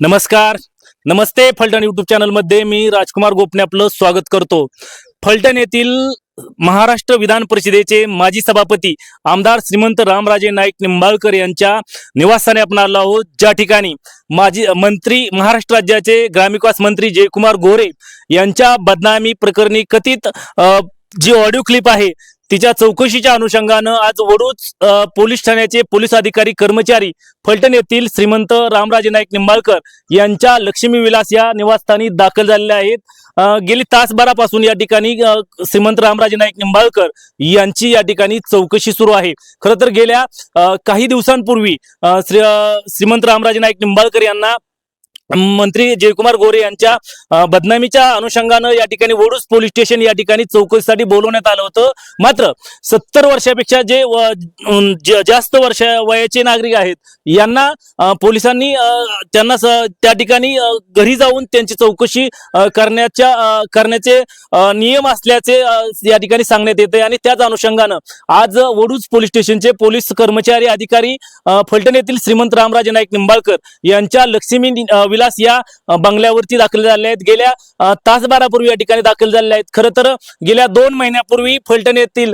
नमस्कार. नमस्ते फलटण युट्यूब चॅनलमध्ये मी राजकुमार गोपने आपलं स्वागत करतो. फलटण येथील महाराष्ट्र विधान परिषदेचे माजी सभापती आमदार श्रीमंत रामराजे नाईक निंबाळकर यांच्या निवासस्थानी आपण आलो आहोत. ज्या ठिकाणी माजी मंत्री महाराष्ट्र राज्याचे ग्रामविकास मंत्री जयकुमार गोरे यांच्या बदनामी प्रकरणी कथित जी ऑडिओ क्लिप आहे तिच्या चौकशीच्या अनुषंगानं आज वडूज पोलीस ठाण्याचे पोलीस अधिकारी कर्मचारी फलटण येथील श्रीमंत रामराजे नाईक निंबाळकर यांच्या लक्ष्मी विलास या निवासस्थानी दाखल झालेले आहेत. गेली तासभरापासून या ठिकाणी श्रीमंत रामराजे नाईक निंबाळकर यांची या ठिकाणी चौकशी सुरू आहे. खरं तर गेल्या काही दिवसांपूर्वी श्री श्रीमंत रामराजे नाईक निंबाळकर यांना मंत्री जयकुमार गोरे यांच्या बदनामीच्या अनुषंगानं या ठिकाणी वडूस पोलीस स्टेशन या ठिकाणी चौकशीसाठी बोलवण्यात आलं होतं. मात्र सत्तर वर्षापेक्षा जे जास्त वर्ष वयाचे नागरिक आहेत यांना पोलिसांनी त्यांना त्या ठिकाणी घरी जाऊन त्यांची चौकशी करण्याच्या करण्याचे नियम असल्याचे या ठिकाणी सांगण्यात येते आणि त्याच अनुषंगानं आज वडूज पोलीस स्टेशनचे पोलीस कर्मचारी अधिकारी फलटण येथील श्रीमंत रामराजे नाईक निंबाळकर यांच्या लक्ष्मी विलास या बंगल्यावरती दाखल झाले आहेत. गेल्या तासभरापूर्वी या ठिकाणी दाखल झालेले आहेत. खरं तर गेल्या दोन महिन्यापूर्वी फलटण येथील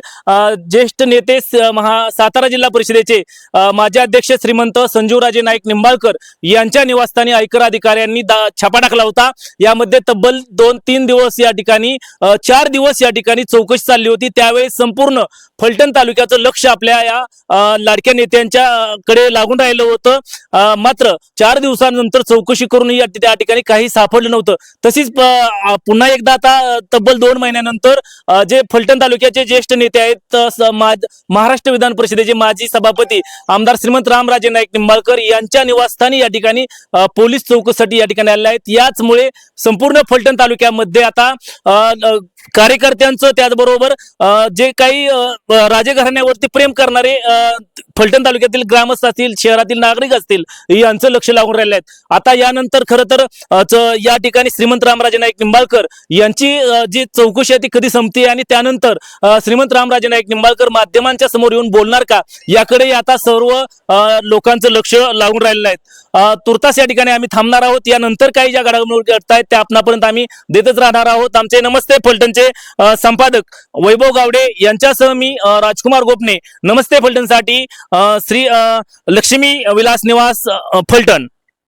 ज्येष्ठ नेते महा सातारा जिल्हा परिषदेचे माजी अध्यक्ष श्रीमंत संजीवराजे नाईक निंबाळकर यांच्या निवासस्थानी आयकर अधिकाऱ्यांनी छापा टाकला होता. यामध्ये तब्बल दोन तीन दिवस या ठिकाणी चार दिवस या ठिकाणी चौकशी चालली होती. त्यावेळी संपूर्ण फलटण तालुक्याचं लक्ष आपल्या या लाडक्या नेत्यांच्या कडे लागून राहिलं होतं. मात्र चार दिवसानंतर चौकशी करून या त्या ठिकाणी काही सापडलं नव्हतं. तशीच पुन्हा एकदा आता तब्बल दोन महिन्यानंतर जे फलटण तालुक्याचे ज्येष्ठ नेते आहेत महाराष्ट्र विधान परिषदेचे माजी सभापती आमदार श्रीमंत रामराजे नाईक निंबाळकर यांच्या निवासस्थानी या ठिकाणी पोलीस चौकशीसाठी या ठिकाणी आले आहेत. याचमुळे संपूर्ण फलटण तालुक्यामध्ये आता कार्यकर्त्यांचं त्याचबरोबर जे काही राजघराण्यावरती प्रेम करणारे फलटण तालुक्यातील ग्रामस्थ असतील शहरातील नागरिक असतील यांचं लक्ष लागून राहिले आहेत. आता यानंतर खरं तर या ठिकाणी श्रीमंत रामराजे नाईक निंबाळकर यांची जी चौकशी आहे ती कधी संपते आणि त्यानंतर श्रीमंत रामराजे नाईक निंबाळकर माध्यमांच्या समोर येऊन बोलणार का? याकडे आता सर्व लोकांचं लक्ष लागून राहिलेलं आहे. तुर्तास या ठिकाणी आम्ही थांबणार आहोत. यानंतर काही ज्या घडामोडी घडत आहेत त्या आपणापर्यंत आम्ही देतच राहणार आहोत. आमचे नमस्ते फलटण फलटणचे संपादक वैभव गावडे यांच्यासह मी राजकुमार गोपने. नमस्ते फलटणसाठी श्री लक्ष्मी विलास निवास फलटण.